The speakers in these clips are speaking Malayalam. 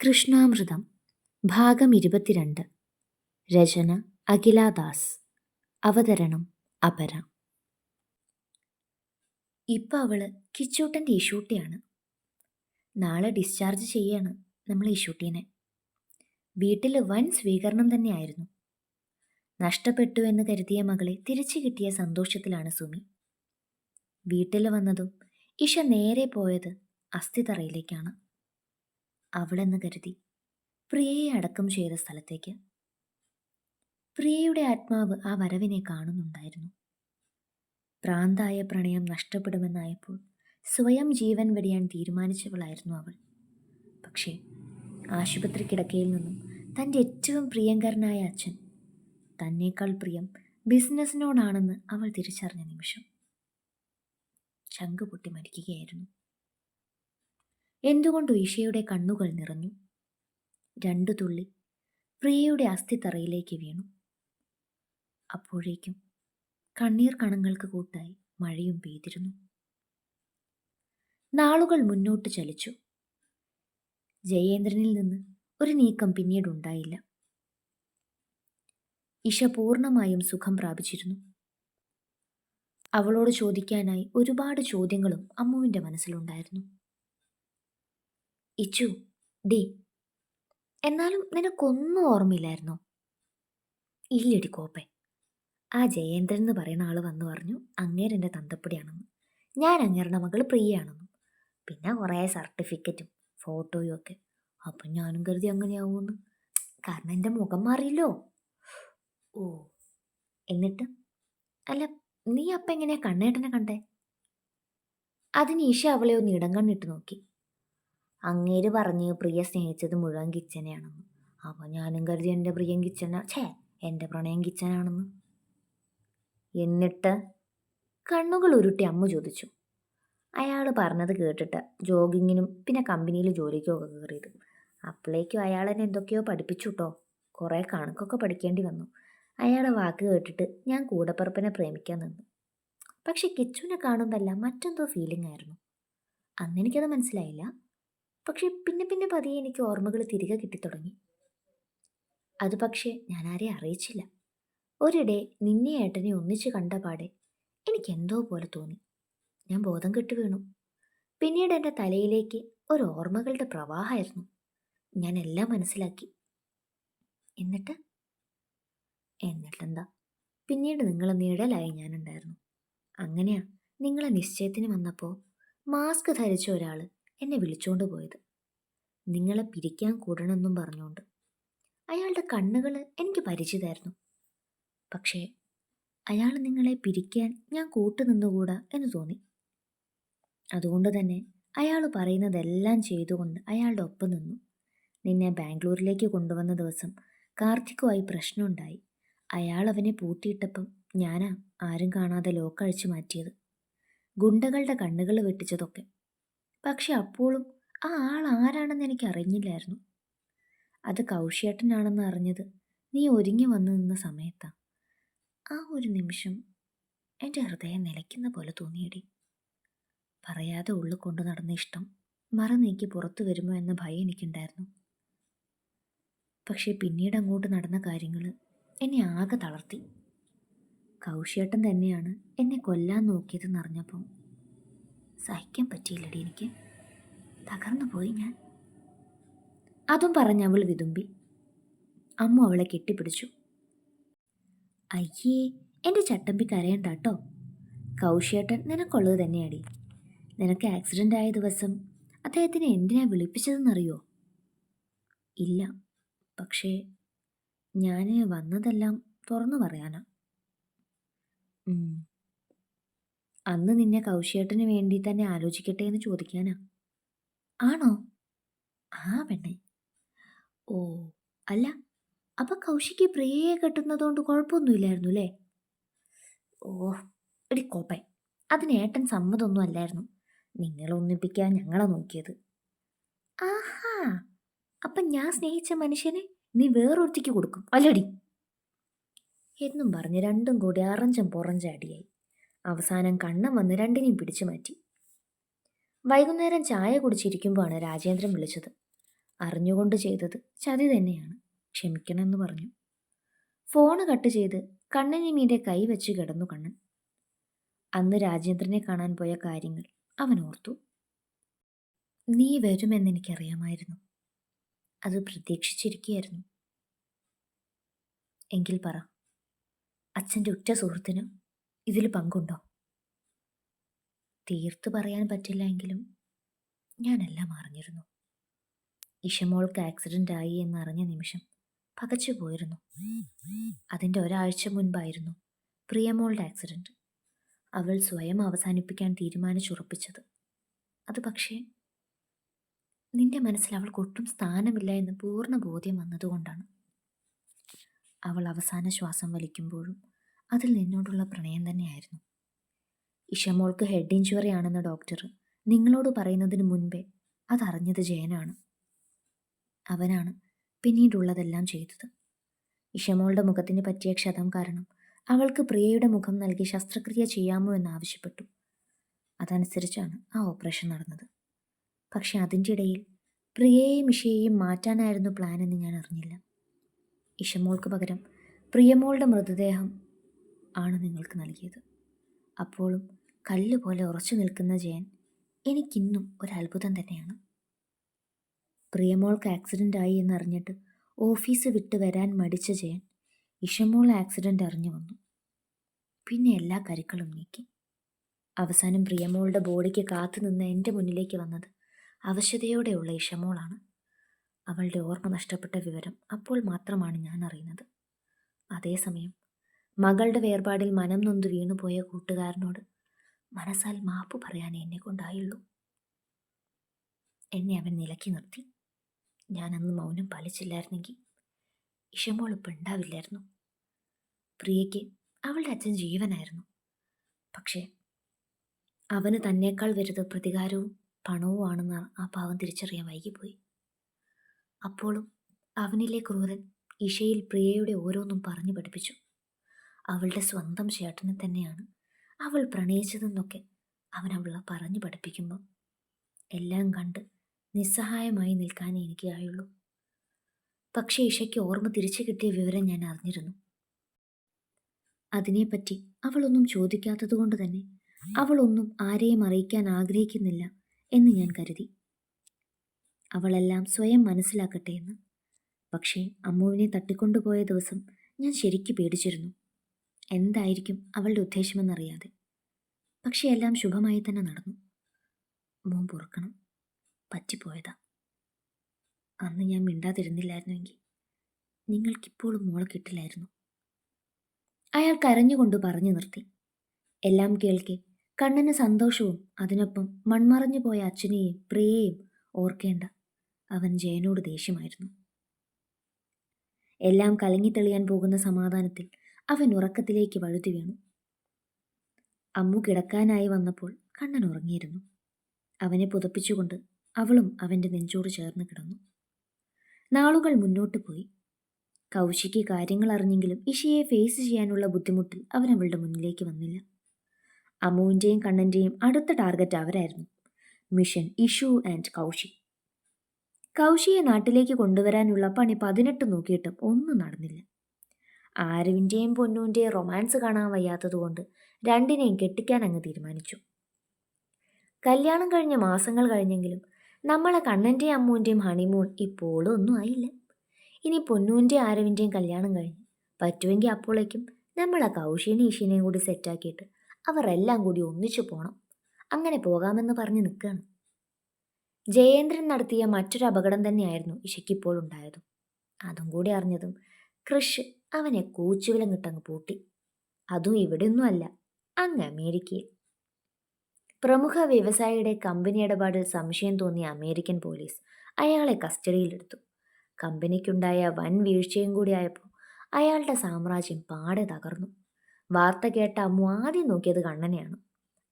കൃഷ്ണാമൃതം ഭാഗം ഇരുപത്തിരണ്ട്. രചന അഖിലാദാസ് അവതരണം അപര. ഇപ്പം അവൾ കിച്ചൂട്ടന്റെ ഈശൂട്ടിയാണ്. നാളെ ഡിസ്ചാർജ് ചെയ്യാണ് നമ്മൾ ഈശൂട്ടീനെ. വീട്ടിൽ വൻ സ്വീകരണം തന്നെയായിരുന്നു. നഷ്ടപ്പെട്ടു എന്ന് കരുതിയ മകളെ തിരിച്ചു കിട്ടിയ സന്തോഷത്തിലാണ് സുമി. വീട്ടിൽ വന്നതും ഇഷ നേരെ പോയത് അസ്ഥിതറയിലേക്കാണ്. അവളെന്ന് കരുതി. പ്രിയയെ അടക്കം ചെയ്ത സ്ഥലത്തേക്ക്. പ്രിയയുടെ ആത്മാവ് ആ വരവിനെ കാണുന്നുണ്ടായിരുന്നു. പ്രാന്തായ പ്രണയം നഷ്ടപ്പെടുമെന്നായപ്പോൾ സ്വയം ജീവൻ വെടിയാൻ തീരുമാനിച്ചവളായിരുന്നു അവൾ. പക്ഷേ ആശുപത്രി കിടക്കയിൽ നിന്നും തന്റെ ഏറ്റവും പ്രിയങ്കരനായ അച്ഛൻ തന്നേക്കാൾ പ്രിയം ബിസിനസ്സിനോടാണെന്ന് അവൾ തിരിച്ചറിഞ്ഞ നിമിഷം. പൊട്ടി മരിക്കുകയായിരുന്നു. എന്തുകൊണ്ടോ ഈശയുടെ കണ്ണുകൾ നിറഞ്ഞു? രണ്ടു തുള്ളി പ്രിയയുടെ അസ്ഥിത്തറയിലേക്ക് വീണു. അപ്പോഴേക്കും കണ്ണീർ കണങ്ങൾക്ക് കൂട്ടായി മഴയും പെയ്തിരുന്നു. നാളുകൾ മുന്നോട്ട് ചലിച്ചു. ജയേന്ദ്രനിൽ നിന്ന് ഒരു നീക്കം പിന്നീടുണ്ടായില്ല. ഇഷ പൂർണമായും സുഖം പ്രാപിച്ചിരുന്നു. അവളോട് ചോദിക്കാനായി ഒരുപാട് ചോദ്യങ്ങളും അമ്മുവിന്റെ മനസ്സിലുണ്ടായിരുന്നു. ഇച്ചു ഡി എന്നാലും നിനക്കൊന്നും ഓർമ്മയില്ലായിരുന്നു? ഇല്ലടി കോപ്പെ. ആ ജയേന്ദ്രൻ എന്ന് പറയുന്ന ആൾ വന്നു പറഞ്ഞു അങ്ങേരെന്റെ തന്തപ്പടിയാണെന്ന്. ഞാൻ അങ്ങേരുടെ മകൾ പ്രിയയാണെന്നും. പിന്നെ കുറേ സർട്ടിഫിക്കറ്റും ഫോട്ടോയും ഒക്കെ. അപ്പം ഞാനും കരുതി അങ്ങനെയാവുമെന്ന് കാരണം എന്റെ മുഖം മാറിയല്ലോ. ഓ എന്നിട്ട്? അല്ല നീ അപ്പം എങ്ങനെയാ കണ്ണേട്ടനെ കണ്ടേ? അതിന് ഈശ അവളെ ഒന്ന് ഇടം കണ്ണിട്ട് നോക്കി. അങ്ങേര് പറഞ്ഞ് പ്രിയ സ്നേഹിച്ചത് മുഴുവൻ കിച്ചനെയാണെന്ന്. അപ്പോൾ ഞാനും കരുതി എന്റെ പ്രിയം കിച്ചന ഛേ എന്റെ പ്രണയം കിച്ചനാണെന്ന്. എന്നിട്ട് കണ്ണുകൾ ഉരുട്ടി അമ്മ ചോദിച്ചു. അയാൾ പറഞ്ഞത് കേട്ടിട്ട് ജോഗിങ്ങിനും പിന്നെ കമ്പനിയിൽ ജോലിക്കും ഒക്കെ കയറിയത് അപ്പോഴേക്കും അയാൾ എന്നെ എന്തൊക്കെയോ പഠിപ്പിച്ചു കേട്ടോ കുറേ കണക്കൊക്കെ പഠിക്കേണ്ടി വന്നു. അയാളെ വാക്ക് കേട്ടിട്ട് ഞാൻ കൂടപ്പറപ്പിനെ പ്രേമിക്കാൻ നിന്നു. പക്ഷെ കിച്ചുവിനെ കാണുമ്പോഴെല്ലാം മറ്റെന്തോ ഫീലിംഗ് ആയിരുന്നു. അന്നെനിക്കത് മനസ്സിലായില്ല. പക്ഷെ പിന്നെ പിന്നെ പതിയെ എനിക്ക് ഓർമ്മകൾ തിരികെ കിട്ടിത്തുടങ്ങി. അത് പക്ഷേ ഞാൻ ആരെയും അറിയിച്ചില്ല. ഒരിടെ നിന്നെ ഏട്ടനെ ഒന്നിച്ച് കണ്ട പാടെ എനിക്ക് എന്തോ പോലെ തോന്നി. ഞാൻ ബോധം കെട്ടു വീണു. പിന്നീട് എന്റെ തലയിലേക്ക് ഒരു ഓർമ്മകളുടെ പ്രവാഹമായിരുന്നു. ഞാൻ എല്ലാം മനസ്സിലാക്കി. എന്നിട്ട്? എന്നിട്ടെന്താ? പിന്നീട് നിങ്ങളെ നിഴലായി ഞാനുണ്ടായിരുന്നു. അങ്ങനെയാ നിങ്ങളെ നിശ്ചയത്തിന് വന്നപ്പോൾ മാസ്ക് ധരിച്ച ഒരാൾ എന്നെ വിളിച്ചുകൊണ്ട് പോയത്. നിങ്ങളെ പിരിക്കാൻ കൂടണമെന്നും പറഞ്ഞുകൊണ്ട് അയാളുടെ കണ്ണുകൾ എനിക്ക് പരിചിതമായിരുന്നു പക്ഷേ അയാൾ നിങ്ങളെ പിരിക്കാൻ ഞാൻ കൂട്ടുനിന്നുകൂടാ എന്ന് തോന്നി. അതുകൊണ്ട് തന്നെ അയാൾ പറയുന്നതെല്ലാം ചെയ്തുകൊണ്ട് അയാളുടെ ഒപ്പം നിന്നു. നിന്നെ ബാംഗ്ലൂരിലേക്ക് കൊണ്ടുവന്ന ദിവസം കാർത്തിക്കുമായി പ്രശ്നമുണ്ടായി. അയാൾ അവനെ പൂട്ടിയിട്ടപ്പം ഞാനാ ആരും കാണാതെ ലോക്കഴിച്ചു മാറ്റിയത്. ഗുണ്ടകളുടെ കണ്ണുകൾ വെട്ടിച്ചതൊക്കെ. പക്ഷെ അപ്പോഴും ആ ആൾ ആരാണെന്ന് എനിക്ക് അറിഞ്ഞില്ലായിരുന്നു. അത് കൗശേട്ടനാണെന്ന് അറിഞ്ഞത് നീ ഒരുങ്ങി വന്നു നിന്ന സമയത്താണ് ആ ഒരു നിമിഷം എന്റെ ഹൃദയം നിലയ്ക്കുന്ന പോലെ തോന്നിയടി. പറയാതെ ഉള്ളു കൊണ്ടു നടന്ന ഇഷ്ടം മറ നീക്കി പുറത്തു വരുമോ എന്ന ഭയം എനിക്കുണ്ടായിരുന്നു. പക്ഷേ പിന്നീട് അങ്ങോട്ട് നടന്ന കാര്യങ്ങൾ എന്നെ ആകെ തളർത്തി. കൗശേട്ടൻ തന്നെയാണ് എന്നെ കൊല്ലാൻ നോക്കിയതെന്ന് അറിഞ്ഞപ്പം സഹിക്കാൻ പറ്റിയില്ലടി എനിക്ക്. തകർന്നു പോയി ഞാൻ. അതും പറഞ്ഞ് അവൾ വിതുമ്പി. അമ്മ അവളെ കെട്ടിപ്പിടിച്ചു. അയ്യേ എന്റെ ചട്ടമ്പി കരയണ്ട കേട്ടോ കൗശേട്ടൻ നിനക്കുള്ളത് തന്നെയാടി. നിനക്ക് ആക്സിഡന്റ് ആയ ദിവസം അദ്ദേഹത്തിനെ എന്തിനാ വിളിപ്പിച്ചതെന്നറിയോ? ഇല്ല. പക്ഷേ ഞാൻ വന്നതെല്ലാം തുറന്നു പറയാനാ. അന്ന് നിന്നെ കൗശ്യേട്ടന് വേണ്ടി തന്നെ ആലോചിക്കട്ടെ എന്ന് ചോദിക്കാനാ. ആണോ? ആ പെണ്ണെ. ഓ അല്ല അപ്പൊ കൗശിക്ക് പ്രിയയെ കെട്ടുന്നതുകൊണ്ട് കുഴപ്പമൊന്നുമില്ലായിരുന്നു അല്ലേ? ഓ എടി കോപ്പൻ അതിന് ഏട്ടൻ സമ്മതമൊന്നും അല്ലായിരുന്നു. നിങ്ങളെ ഒന്നിപ്പിക്കാൻ ഞങ്ങളെ നോക്കിയത്. ആഹാ അപ്പം ഞാൻ സ്നേഹിച്ച മനുഷ്യനെ നീ വേറൊരുത്തിക്ക് കൊടുക്കും അല്ലടി? എന്നും പറഞ്ഞ് രണ്ടും കൂടി അറഞ്ചും പുറഞ്ചം അടിയായി അവസാനം കണ്ണം വന്ന് രണ്ടിനെയും പിടിച്ചു മാറ്റി. വൈകുന്നേരം ചായ കുടിച്ചിരിക്കുമ്പോഴാണ് രാജേന്ദ്രൻ വിളിച്ചത്. അറിഞ്ഞുകൊണ്ട് ചെയ്തത് ചതി തന്നെയാണ്. ക്ഷമിക്കണമെന്ന് പറഞ്ഞു. ഫോണ് കട്ട് ചെയ്ത് കണ്ണനിമീന്റെ കൈ വെച്ച് കിടന്നു കണ്ണൻ. അന്ന് രാജേന്ദ്രനെ കാണാൻ പോയ കാര്യങ്ങൾ അവൻ ഓർത്തു. നീ വരുമെന്ന് എനിക്കറിയാമായിരുന്നു. അത് പ്രതീക്ഷിച്ചിരിക്കുകയായിരുന്നു. എങ്കിൽ പറ അച്ഛന്റെ ഉറ്റ സുഹൃത്തിന് ഇതിൽ പങ്കുണ്ടോ? തീർത്തു പറയാൻ പറ്റില്ല എങ്കിലും ഞാനെല്ലാം അറിഞ്ഞിരുന്നു. ഇഷമോൾക്ക് ആക്സിഡന്റ് ആയി എന്നറിഞ്ഞ നിമിഷം പകച്ചു പോയിരുന്നു. അതിന്റെ ഒരാഴ്ച മുൻപായിരുന്നു പ്രിയമോളുടെ ആക്സിഡന്റ് അവൾ സ്വയം അവസാനിപ്പിക്കാൻ തീരുമാനിച്ചുറപ്പിച്ചത്. അത് പക്ഷേ നിന്റെ മനസ്സിൽ അവൾക്ക് ഒട്ടും സ്ഥാനമില്ല എന്ന് പൂർണ ബോധ്യം വന്നതുകൊണ്ടാണ്. അവൾ അവസാന ശ്വാസം വലിക്കുമ്പോഴും അതിൽ നിന്നോടുള്ള പ്രണയം തന്നെയായിരുന്നു. ഇഷമോൾക്ക് ഹെഡ് ഇഞ്ചുറി ആണെന്ന് ഡോക്ടർ നിങ്ങളോട് പറയുന്നതിന് മുൻപേ അതറിഞ്ഞത് ജയനാണ്. അവനാണ് പിന്നീടുള്ളതെല്ലാം ചെയ്തത്. ഇഷമോളുടെ മുഖത്തിന് പറ്റിയ ക്ഷതം കാരണം അവൾക്ക് പ്രിയയുടെ മുഖം നൽകി ശസ്ത്രക്രിയ ചെയ്യാമോ എന്ന് ആവശ്യപ്പെട്ടു. അതനുസരിച്ചാണ് ആ ഓപ്പറേഷൻ നടന്നത്. പക്ഷെ അതിന്റെ ഇടയിൽ പ്രിയയെയും ഇഷയെയും മാറ്റാനായിരുന്നു പ്ലാൻ എന്ന് ഞാൻ അറിഞ്ഞില്ല. ഇഷമോൾക്ക് പകരം പ്രിയമോളുടെ മൃതദേഹം ആണ് നിങ്ങൾക്ക് നൽകിയത്. അപ്പോഴും കല്ല് പോലെ ഉറച്ചു നിൽക്കുന്ന ജയൻ എനിക്കിന്നും ഒരു അത്ഭുതം തന്നെയാണ്. പ്രിയമോൾക്ക് ആക്സിഡന്റ് ആയി എന്നറിഞ്ഞിട്ട് ഓഫീസ് വിട്ട് വരാൻ മടിച്ച ജയൻ ഇഷമോൾ ആക്സിഡന്റ് അറിഞ്ഞു വന്നു. പിന്നെ എല്ലാ കരുക്കളും നീക്കി. അവസാനം പ്രിയമോളുടെ ബോഡിക്ക് കാത്തു നിന്ന് എന്റെ മുന്നിലേക്ക് വന്നത് അവശതയോടെയുള്ള ഇഷമോളാണ്. അവളുടെ ഓർമ്മ നഷ്ടപ്പെട്ട വിവരം അപ്പോൾ മാത്രമാണ് ഞാൻ അറിയുന്നത്. അതേസമയം മകളുടെ വേർപാടിൽ മനം നൊന്ത് വീണുപോയ കൂട്ടുകാരനോട് മനസ്സാൽ മാപ്പ് പറയാൻ എന്നെ കൊണ്ടായുള്ളൂ. എന്നെ അവൻ നിലക്കി നിർത്തി. ഞാനന്ന് മൗനം പാലിച്ചില്ലായിരുന്നെങ്കിൽ ഇഷമോൾ ഇപ്പം ഉണ്ടാവില്ലായിരുന്നു പ്രിയയ്ക്ക് അവളുടെ അച്ഛൻ ജീവനായിരുന്നു. പക്ഷേ അവന് തന്നേക്കാൾ വലുത് പ്രതികാരവും പണവും ആണെന്ന് ആ പാവം തിരിച്ചറിയാൻ വൈകിപ്പോയി. അപ്പോഴും അവനിലെ ക്രൂരൻ ഇഷയിൽ പ്രിയയുടെ ഓരോന്നും പറഞ്ഞു പഠിപ്പിച്ചു. അവളുടെ സ്വന്തം ചേട്ടനെ തന്നെയാണ് അവൾ പ്രണയിച്ചതെന്നൊക്കെ അവൻ അവളെ പറഞ്ഞു പഠിപ്പിക്കുമ്പോൾ എല്ലാം കണ്ട് നിസ്സഹായമായി നിൽക്കാൻ എനിക്ക് ആയുള്ളൂ പക്ഷേ ഇഷയ്ക്ക് ഓർമ്മ തിരിച്ചു കിട്ടിയ വിവരം ഞാൻ അറിഞ്ഞിരുന്നു. അതിനെപ്പറ്റി അവളൊന്നും ചോദിക്കാത്തതുകൊണ്ട് തന്നെ അവളൊന്നും ആരെയും അറിയിക്കാൻ ആഗ്രഹിക്കുന്നില്ല എന്ന് ഞാൻ കരുതി. അവളെല്ലാം സ്വയം മനസ്സിലാക്കട്ടെ എന്ന്. പക്ഷേ അമ്മുവിനെ തട്ടിക്കൊണ്ടുപോയ ദിവസം ഞാൻ ശരിക്കു പേടിച്ചിരുന്നു. എന്തായിരിക്കും അവളുടെ ഉദ്ദേശമെന്നറിയാതെ. പക്ഷേ എല്ലാം ശുഭമായി തന്നെ നടന്നു. മോൻ പൊറുക്കണം. പറ്റിപ്പോയതാ. അന്ന് ഞാൻ മിണ്ടാതിരുന്നില്ലായിരുന്നുവെങ്കിൽ നിങ്ങൾക്കിപ്പോഴും മോളെ കിട്ടില്ലായിരുന്നു. അയാൾ കരഞ്ഞുകൊണ്ട് പറഞ്ഞു നിർത്തി. എല്ലാം കേൾക്കെ കണ്ണന് സന്തോഷവും അതിനൊപ്പം മൺമറഞ്ഞു പോയ അച്ഛനെയും പ്രിയയും ഓർക്കേണ്ട അവൻ ജയനോട് ദേഷ്യമായിരുന്നു. എല്ലാം കലങ്ങിത്തെളിയാൻ പോകുന്ന സമാധാനത്തിൽ അവൻ ഉറക്കത്തിലേക്ക് വഴുതി വീണു. അമ്മു കിടക്കാനായി വന്നപ്പോൾ കണ്ണൻ ഉറങ്ങിയിരുന്നു. അവനെ പുതപ്പിച്ചുകൊണ്ട് അവളും അവന്റെ നെഞ്ചോട് ചേർന്ന് കിടന്നു. നാളുകൾ മുന്നോട്ട് പോയി. കൗശിക്ക് കാര്യങ്ങൾ അറിഞ്ഞെങ്കിലും ഇഷയെ ഫേസ് ചെയ്യാനുള്ള ബുദ്ധിമുട്ടിൽ അവൻ അവളുടെ മുന്നിലേക്ക് വന്നില്ല. അമ്മുവിന്റെയും കണ്ണന്റെയും അടുത്ത ടാർഗറ്റ് അവരായിരുന്നു മിഷൻ ഇഷു ആൻഡ് കൗശി. കൗശിയെ നാട്ടിലേക്ക് കൊണ്ടുവരാനുള്ള പണി പതിനെട്ട് നോക്കിയിട്ടും ഒന്നും നടന്നില്ല. ആരുവിന്റെയും പൊന്നുവിന്റെയും റൊമാൻസ് കാണാൻ വയ്യാത്തതുകൊണ്ട് രണ്ടിനെയും കെട്ടിക്കാൻ അങ്ങ് തീരുമാനിച്ചു. കല്യാണം കഴിഞ്ഞ മാസങ്ങൾ കഴിഞ്ഞെങ്കിലും നമ്മളെ കണ്ണന്റെയും അമ്മുവിന്റെയും ഹണിമൂൺ ഇപ്പോഴും ഒന്നും ആയില്ല. ഇനി പൊന്നുവിന്റെയും ആരവിന്റെയും കല്യാണം കഴിഞ്ഞ് പറ്റുമെങ്കിൽ അപ്പോഴേക്കും നമ്മളെ കൗശീനെ ഈശീനെയും കൂടി സെറ്റാക്കിയിട്ട് അവർ എല്ലാം കൂടി ഒന്നിച്ചു പോകണം അങ്ങനെ പോകാമെന്ന് പറഞ്ഞ് നിൽക്കുകയാണ് ജയേന്ദ്രൻ നടത്തിയ മറ്റൊരു അപകടം തന്നെയായിരുന്നു ഇഷയ്ക്കിപ്പോൾ ഉണ്ടായതും. അതും കൂടി അറിഞ്ഞതും കൃഷ് അവനെ കൂച്ചുവിലം കിട്ടങ്ങ് പൂട്ടി. അതും ഇവിടെയൊന്നുമല്ല അങ്ങ് അമേരിക്കയിൽ. പ്രമുഖ വ്യവസായിയുടെ കമ്പനി ഇടപാടിൽ സംശയം തോന്നിയ അമേരിക്കൻ പോലീസ് അയാളെ കസ്റ്റഡിയിലെടുത്തു. കമ്പനിക്കുണ്ടായ വൻ വീഴ്ചയും കൂടിയായപ്പോൾ അയാളുടെ സാമ്രാജ്യം പാടെ തകർന്നു. വാർത്ത കേട്ട അമ്മു ആദ്യം നോക്കിയത് കണ്ണനെയാണ്.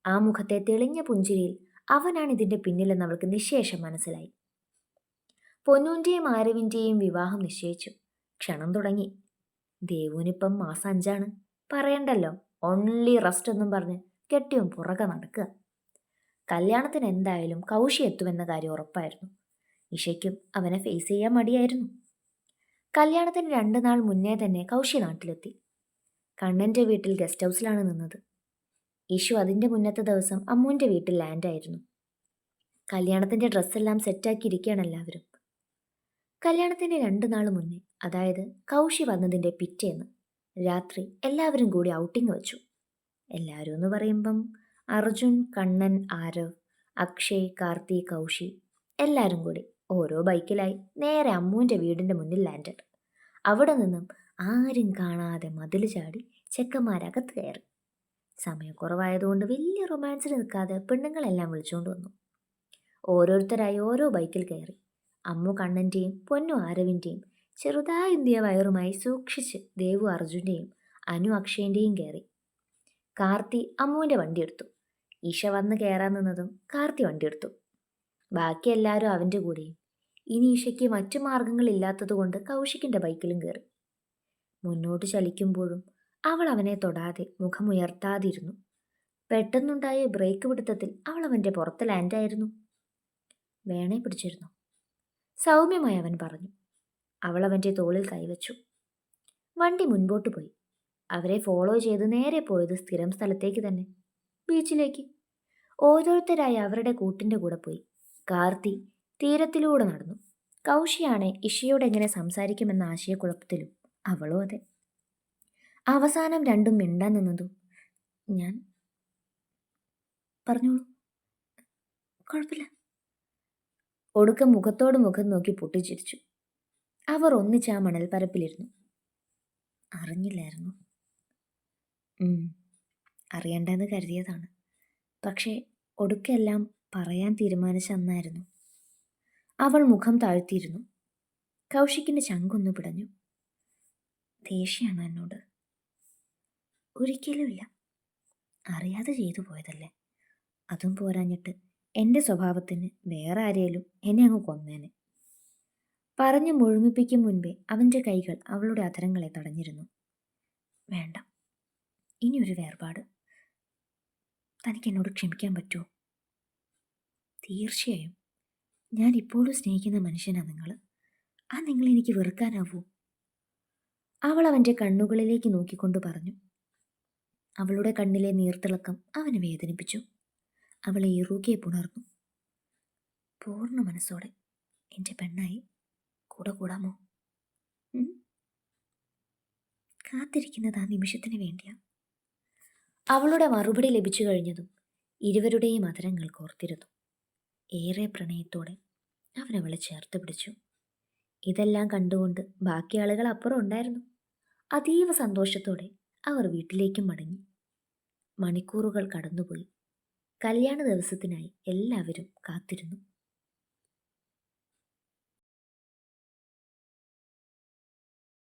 ആ മുഖത്തെ തെളിഞ്ഞ പുഞ്ചിരിയിൽ അവനാണ് ഇതിന്റെ പിന്നിലെന്ന് അവൾക്ക് നിശേഷം മനസ്സിലായി. പൊന്നൂന്റെയും ആരവിന്റെയും വിവാഹം നിശ്ചയിച്ചു. ക്ഷണം തുടങ്ങി. ദേവുവിനിപ്പം മാസം അഞ്ചാണ് പറയണ്ടല്ലോ. ഓൺലി റെസ്റ്റ് എന്നും പറഞ്ഞ് കെട്ടിയും പുറകെ നടക്കുക. കല്യാണത്തിന് എന്തായാലും കൗശി എത്തുമെന്ന കാര്യം ഉറപ്പായിരുന്നു. ഇഷയ്ക്കും അവനെ ഫേസ് ചെയ്യാൻ മടിയായിരുന്നു. കല്യാണത്തിന് രണ്ട് നാൾ മുന്നേ തന്നെ കൗശി നാട്ടിലെത്തി. കണ്ണന്റെ വീട്ടിൽ ഗസ്റ്റ് ഹൗസിലാണ് നിന്നത്. ഇഷു അതിന്റെ മുന്നത്തെ ദിവസം അമ്മുവിന്റെ വീട്ടിൽ ലാൻഡായിരുന്നു കല്യാണത്തിന്റെ ഡ്രസ്സെല്ലാം സെറ്റാക്കിയിരിക്കുകയാണ് എല്ലാവരും. കല്യാണത്തിന്റെ രണ്ട് നാൾ മുന്നേ അതായത് കൗശി വന്നതിന്റെ പിറ്റേന്ന് രാത്രി എല്ലാവരും കൂടി ഔട്ടിംഗ് വെച്ചു. എല്ലാവരും എന്ന് പറയുമ്പം അർജുൻ കണ്ണൻ ആരവ് അക്ഷയ് കാർത്തി കൗശി എല്ലാവരും കൂടി ഓരോ ബൈക്കിലായി നേരെ അമ്മുവിന്റെ വീടിന്റെ മുന്നിൽ ലാൻഡഡ്. അവിടെ നിന്നും ആരും കാണാതെ മതിൽ ചാടി ചെക്കന്മാരകത്ത് കയറി. സമയം കുറവായതുകൊണ്ട് വലിയ റൊമാൻസിൽ നിൽക്കാതെ പെണ്ണുങ്ങളെല്ലാം വിളിച്ചുകൊണ്ട് വന്നു. ഓരോരുത്തരായി ഓരോ ബൈക്കിൽ കയറി. അമ്മു കണ്ണന്റെയും പൊന്നു ആരവിന്റെയും ചെറുതായുന്തിയ വയറുമായി സൂക്ഷിച്ച് ദേവു അർജുന്റെയും അനു അക്ഷയന്റെയും കയറി. കാർത്തി അമ്മുവിന്റെ വണ്ടിയെടുത്തു ഈശ വന്ന് കയറാൻ നിന്നതും കാർത്തി വണ്ടിയെടുത്തു ബാക്കി എല്ലാവരും അവന്റെ കൂടെയും ഇനി ഈശയ്ക്ക് മറ്റു മാർഗങ്ങളില്ലാത്തതുകൊണ്ട് കൗശിക്കിന്റെ ബൈക്കിലും കയറി മുന്നോട്ട് ചലിക്കുമ്പോഴും അവൾ അവനെ തൊടാതെ മുഖമുയർത്താതിരുന്നു പെട്ടെന്നുണ്ടായ ബ്രേക്ക് പിടുത്തത്തിൽ അവൾ അവന്റെ പുറത്ത് ലാൻഡായിരുന്നു. വേണേ പിടിച്ചിരുന്നു? സൗമ്യമായി അവൻ പറഞ്ഞു. അവൾ അവന്റെ തോളിൽ കൈവച്ചു. വണ്ടി മുൻപോട്ട് പോയി. അവരെ ഫോളോ ചെയ്ത് നേരെ പോയത് സ്ഥിരം സ്ഥലത്തേക്ക് തന്നെ. ബീച്ചിലേക്ക്. ഓരോരുത്തരായി അവരുടെ കൂട്ടിന്റെ കൂടെ പോയി. കാർത്തി തീരത്തിലൂടെ നടന്നു. കൗശിയാണെ ഇഷയോട് എങ്ങനെ സംസാരിക്കുമെന്ന ആശയക്കുഴപ്പത്തിലും അവളും അതെ. അവസാനം രണ്ടും മിണ്ടാൻ നിന്നതു? ഞാൻ പറഞ്ഞോളൂ. കുഴപ്പമില്ല. ഒടുക്കം മുഖത്തോട് മുഖം നോക്കി പൊട്ടിച്ചിരിച്ചു. അവർ ഒന്നിച്ച് ആ മണൽപ്പരപ്പിലിരുന്നു. അറിഞ്ഞില്ലായിരുന്നു. അറിയണ്ടെന്ന് കരുതിയതാണ്. പക്ഷേ ഒടുക്കെല്ലാം പറയാൻ തീരുമാനിച്ച അന്നായിരുന്നു. അവൾ മുഖം താഴ്ത്തിയിരുന്നു. കൗശിക്കിന്റെ ചങ്കൊന്നു പിടഞ്ഞു. ദേഷ്യമാണ് എന്നോട്. ഒരിക്കലുമില്ല. അറിയാതെ ചെയ്തു പോയതല്ലേ? അതും പോരാഞ്ഞിട്ട് എന്റെ സ്വഭാവത്തിന് വേറെ ആരേലും എന്നെ അങ്ങ് കൊന്നേനെ. പറഞ്ഞു മുഴുമിപ്പിക്കും മുൻപേ അവന്റെ കൈകൾ അവളുടെ അധരങ്ങളെ തടഞ്ഞിരുന്നു. വേണ്ട. ഇനിയൊരു വേർപാട്. തനിക്ക് എന്നോട് ക്ഷമിക്കാൻ പറ്റുമോ തീർച്ചയായും. ഞാൻ ഇപ്പോഴും സ്നേഹിക്കുന്ന മനുഷ്യനാണ് നിങ്ങൾ ആ നിങ്ങൾ എനിക്ക് വെറുക്കാനാവൂ? അവൾ അവന്റെ കണ്ണുകളിലേക്ക് നോക്കിക്കൊണ്ട് പറഞ്ഞു. അവളുടെ കണ്ണിലെ നീർത്തിളക്കം അവനെ വേദനിപ്പിച്ചു. അവളെ ഇറുകെ പുണർന്നു. പൂർണ മനസ്സോടെ എന്റെ പെണ്ണായി കൂടെ കൂടാമോ? കാത്തിരിക്കുന്നത് ആ നിമിഷത്തിന് വേണ്ടിയാ. അവളുടെ മറുപടി ലഭിച്ചു കഴിഞ്ഞതും ഇരുവരുടെയും അതരങ്ങൾ കോർത്തിരുന്നു. ഏറെ പ്രണയത്തോടെ അവൻ അവളെ ചേർത്ത് പിടിച്ചു. ഇതെല്ലാം കണ്ടുകൊണ്ട് ബാക്കി ആളുകൾ അപ്പുറം ഉണ്ടായിരുന്നു. അതീവ സന്തോഷത്തോടെ അവർ വീട്ടിലേക്കും മടങ്ങി. മണിക്കൂറുകൾ കടന്നുപോയി. കല്യാണ ദിവസത്തിനായി എല്ലാവരും കാത്തിരുന്നു.